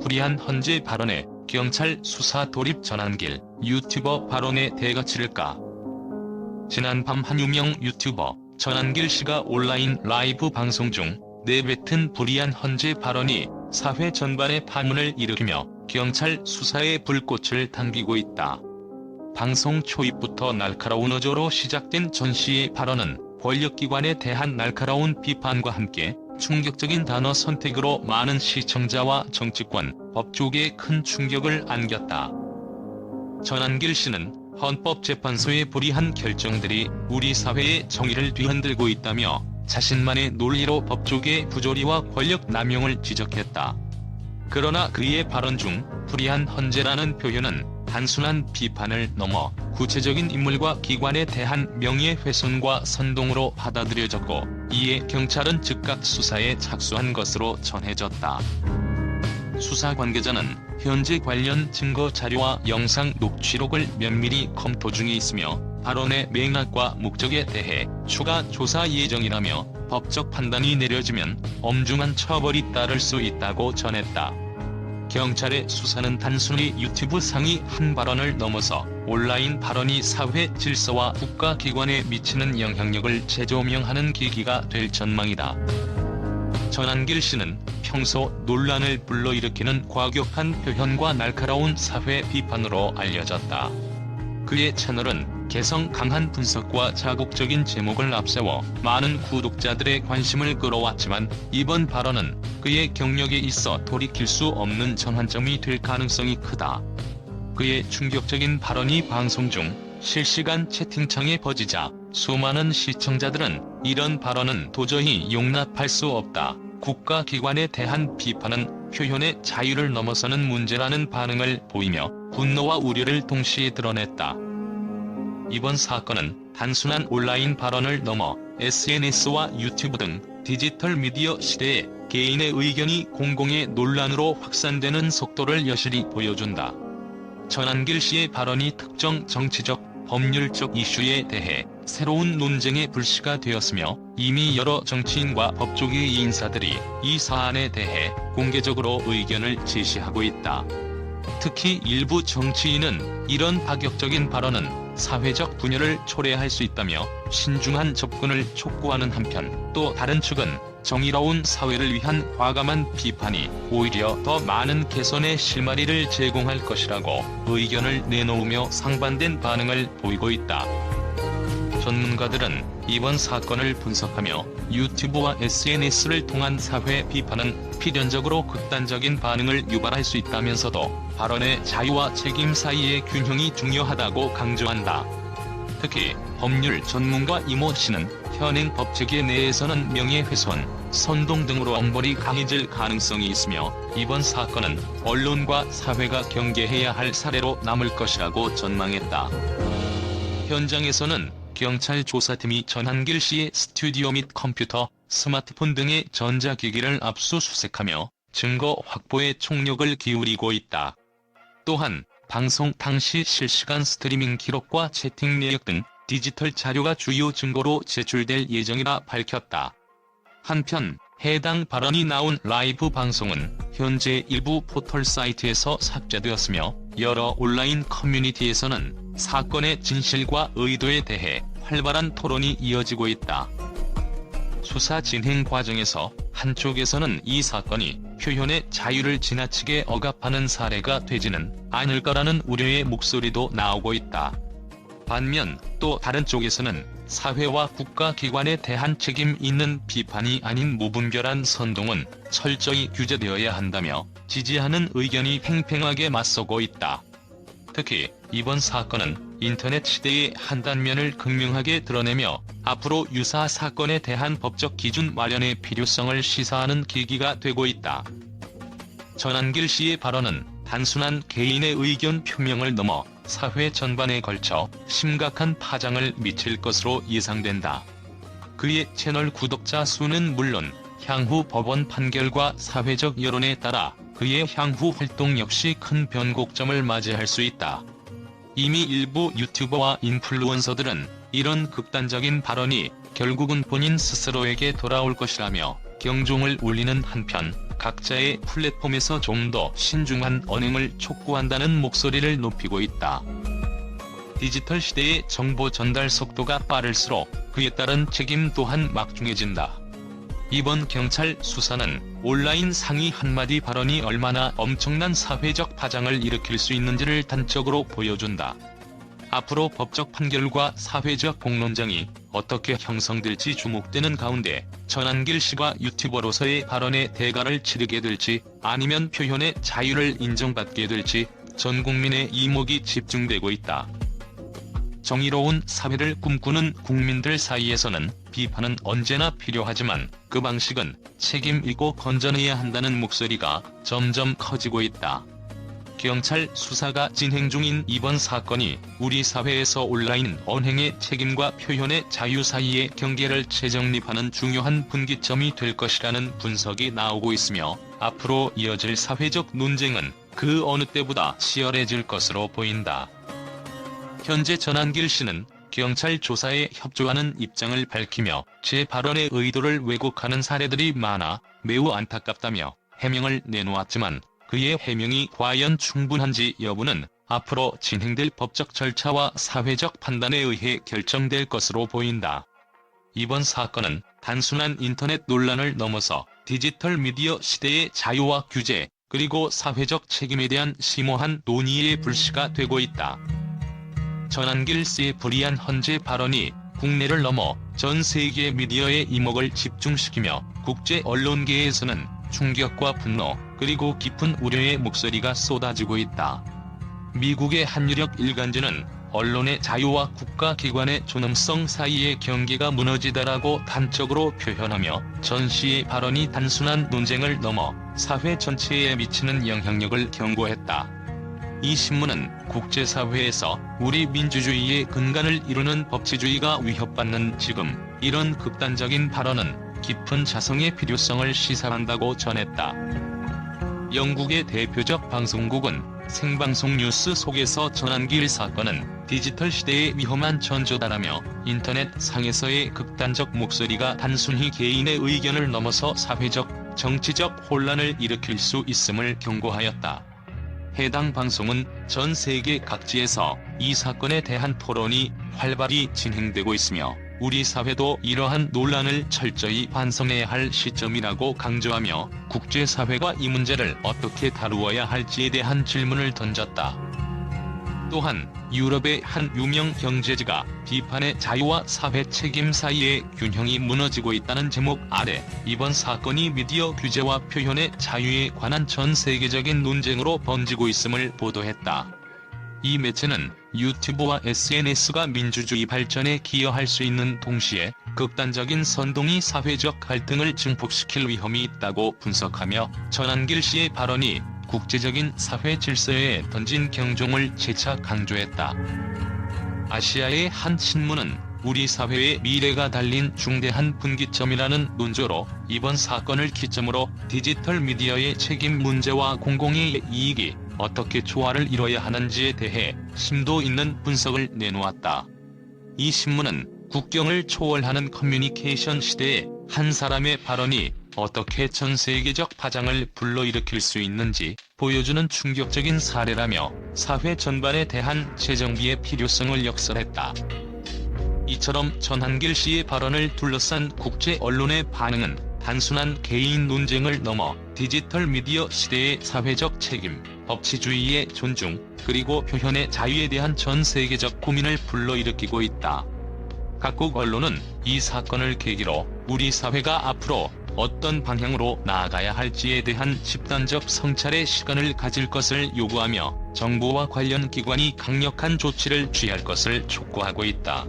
불이한 헌재 발언에 경찰 수사 돌입 전환길 유튜버 발언에 대가 치를까? 지난 밤 한 유명 유튜버 전환길 씨가 온라인 라이브 방송 중 내뱉은 불이한 헌재 발언이 사회 전반에 파문을 일으키며 경찰 수사에 불꽃을 당기고 있다. 방송 초입부터 날카로운 어조로 시작된 전 씨의 발언은 권력기관에 대한 날카로운 비판과 함께 충격적인 단어 선택으로 많은 시청자와 정치권, 법조계에 큰 충격을 안겼다. 전한길 씨는 헌법재판소의 불이한 결정들이 우리 사회의 정의를 뒤흔들고 있다며 자신만의 논리로 법조계의 부조리와 권력 남용을 지적했다. 그러나 그의 발언 중 불이한 헌재라는 표현은 단순한 비판을 넘어 구체적인 인물과 기관에 대한 명예훼손과 선동으로 받아들여졌고 이에 경찰은 즉각 수사에 착수한 것으로 전해졌다. 수사 관계자는 현재 관련 증거 자료와 영상 녹취록을 면밀히 검토 중에 있으며 발언의 맥락과 목적에 대해 추가 조사 예정이라며 법적 판단이 내려지면 엄중한 처벌이 따를 수 있다고 전했다. 경찰의 수사는 단순히 유튜브 상의 한 발언을 넘어서 온라인 발언이 사회 질서와 국가기관에 미치는 영향력을 재조명하는 계기가 될 전망이다. 전한길 씨는 평소 논란을 불러일으키는 과격한 표현과 날카로운 사회 비판으로 알려졌다. 그의 채널은 개성 강한 분석과 자극적인 제목을 앞세워 많은 구독자들의 관심을 끌어왔지만 이번 발언은 그의 경력에 있어 돌이킬 수 없는 전환점이 될 가능성이 크다. 그의 충격적인 발언이 방송 중 실시간 채팅창에 퍼지자 수많은 시청자들은 이런 발언은 도저히 용납할 수 없다. 국가기관에 대한 비판은 표현의 자유를 넘어서는 문제라는 반응을 보이며 분노와 우려를 동시에 드러냈다. 이번 사건은 단순한 온라인 발언을 넘어 SNS와 유튜브 등 디지털 미디어 시대에 개인의 의견이 공공의 논란으로 확산되는 속도를 여실히 보여준다. 전한길 씨의 발언이 특정 정치적, 법률적 이슈에 대해 새로운 논쟁의 불씨가 되었으며 이미 여러 정치인과 법조계 인사들이 이 사안에 대해 공개적으로 의견을 제시하고 있다. 특히 일부 정치인은 이런 파격적인 발언은 사회적 분열을 초래할 수 있다며 신중한 접근을 촉구하는 한편 또 다른 측은 정의로운 사회를 위한 과감한 비판이 오히려 더 많은 개선의 실마리를 제공할 것이라고 의견을 내놓으며 상반된 반응을 보이고 있다. 전문가들은 이번 사건을 분석하며 유튜브와 SNS를 통한 사회 비판은 필연적으로 극단적인 반응을 유발할 수 있다면서도 발언의 자유와 책임 사이의 균형이 중요하다고 강조한다. 특히 법률 전문가 이모 씨는 현행 법 체계 내에서는 명예훼손, 선동 등으로 엄벌이 강해질 가능성이 있으며 이번 사건은 언론과 사회가 경계해야 할 사례로 남을 것이라고 전망했다. 현장에서는 경찰 조사팀이 전한길 씨의 스튜디오 및 컴퓨터, 스마트폰 등의 전자기기를 압수수색하며 증거 확보에 총력을 기울이고 있다. 또한 방송 당시 실시간 스트리밍 기록과 채팅 내역 등 디지털 자료가 주요 증거로 제출될 예정이라 밝혔다. 한편 해당 발언이 나온 라이브 방송은 현재 일부 포털 사이트에서 삭제되었으며 여러 온라인 커뮤니티에서는 사건의 진실과 의도에 대해 활발한 토론이 이어지고 있다. 수사 진행 과정에서 한쪽에서는 이 사건이 표현의 자유를 지나치게 억압하는 사례가 되지는 않을 거라는 우려의 목소리도 나오고 있다. 반면 또 다른 쪽에서는 사회와 국가기관에 대한 책임 있는 비판이 아닌 무분별한 선동은 철저히 규제되어야 한다며 지지하는 의견이 팽팽하게 맞서고 있다. 특히 이번 사건은 인터넷 시대의 한 단면을 극명하게 드러내며 앞으로 유사 사건에 대한 법적 기준 마련의 필요성을 시사하는 계기가 되고 있다. 전한길 씨의 발언은 단순한 개인의 의견 표명을 넘어 사회 전반에 걸쳐 심각한 파장을 미칠 것으로 예상된다. 그의 채널 구독자 수는 물론 향후 법원 판결과 사회적 여론에 따라 그의 향후 활동 역시 큰 변곡점을 맞이할 수 있다. 이미 일부 유튜버와 인플루언서들은 이런 극단적인 발언이 결국은 본인 스스로에게 돌아올 것이라며 경종을 울리는 한편 각자의 플랫폼에서 좀 더 신중한 언행을 촉구한다는 목소리를 높이고 있다. 디지털 시대의 정보 전달 속도가 빠를수록 그에 따른 책임 또한 막중해진다. 이번 경찰 수사는 온라인 상위 한마디 발언이 얼마나 엄청난 사회적 파장을 일으킬 수 있는지를 단적으로 보여준다. 앞으로 법적 판결과 사회적 공론장이 어떻게 형성될지 주목되는 가운데 전한길 씨가 유튜버로서의 발언에 대가를 치르게 될지 아니면 표현의 자유를 인정받게 될지 전 국민의 이목이 집중되고 있다. 정의로운 사회를 꿈꾸는 국민들 사이에서는 비판은 언제나 필요하지만 그 방식은 책임 있고 건전해야 한다는 목소리가 점점 커지고 있다. 경찰 수사가 진행 중인 이번 사건이 우리 사회에서 온라인 언행의 책임과 표현의 자유 사이의 경계를 재정립하는 중요한 분기점이 될 것이라는 분석이 나오고 있으며 앞으로 이어질 사회적 논쟁은 그 어느 때보다 치열해질 것으로 보인다. 현재 전한길 씨는 경찰 조사에 협조하는 입장을 밝히며 제 발언의 의도를 왜곡하는 사례들이 많아 매우 안타깝다며 해명을 내놓았지만 그의 해명이 과연 충분한지 여부는 앞으로 진행될 법적 절차와 사회적 판단에 의해 결정될 것으로 보인다. 이번 사건은 단순한 인터넷 논란을 넘어서 디지털 미디어 시대의 자유와 규제, 그리고 사회적 책임에 대한 심오한 논의의 불씨가 되고 있다. 전한길 씨의 불이한 헌재 발언이 국내를 넘어 전 세계 미디어의 이목을 집중시키며 국제 언론계에서는 충격과 분노, 그리고 깊은 우려의 목소리가 쏟아지고 있다. 미국의 한 유력 일간지는 언론의 자유와 국가기관의 존엄성 사이의 경계가 무너지다라고 단적으로 표현하며 전 씨의 발언이 단순한 논쟁을 넘어 사회 전체에 미치는 영향력을 경고했다. 이 신문은 국제사회에서 우리 민주주의의 근간을 이루는 법치주의가 위협받는 지금 이런 극단적인 발언은 깊은 자성의 필요성을 시사한다고 전했다. 영국의 대표적 방송국은 생방송 뉴스 속에서 전한길 사건은 디지털 시대의 위험한 전조다라며 인터넷 상에서의 극단적 목소리가 단순히 개인의 의견을 넘어서 사회적, 정치적 혼란을 일으킬 수 있음을 경고하였다. 해당 방송은 전 세계 각지에서 이 사건에 대한 토론이 활발히 진행되고 있으며 우리 사회도 이러한 논란을 철저히 반성해야 할 시점이라고 강조하며 국제사회가 이 문제를 어떻게 다루어야 할지에 대한 질문을 던졌다. 또한 유럽의 한 유명 경제지가 비판의 자유와 사회 책임 사이의 균형이 무너지고 있다는 제목 아래 이번 사건이 미디어 규제와 표현의 자유에 관한 전 세계적인 논쟁으로 번지고 있음을 보도했다. 이 매체는 유튜브와 SNS가 민주주의 발전에 기여할 수 있는 동시에 극단적인 선동이 사회적 갈등을 증폭시킬 위험이 있다고 분석하며 전한길 씨의 발언이 국제적인 사회 질서에 던진 경종을 재차 강조했다. 아시아의 한 신문은 우리 사회의 미래가 달린 중대한 분기점이라는 논조로 이번 사건을 기점으로 디지털 미디어의 책임 문제와 공공의 이익이 어떻게 조화를 이뤄야 하는지에 대해 심도 있는 분석을 내놓았다. 이 신문은 국경을 초월하는 커뮤니케이션 시대에 한 사람의 발언이 어떻게 전 세계적 파장을 불러일으킬 수 있는지 보여주는 충격적인 사례라며 사회 전반에 대한 재정비의 필요성을 역설했다. 이처럼 전한길 씨의 발언을 둘러싼 국제 언론의 반응은 단순한 개인 논쟁을 넘어 디지털 미디어 시대의 사회적 책임, 법치주의의 존중, 그리고 표현의 자유에 대한 전 세계적 고민을 불러일으키고 있다. 각국 언론은 이 사건을 계기로 우리 사회가 앞으로 어떤 방향으로 나아가야 할지에 대한 집단적 성찰의 시간을 가질 것을 요구하며 정부와 관련 기관이 강력한 조치를 취할 것을 촉구하고 있다.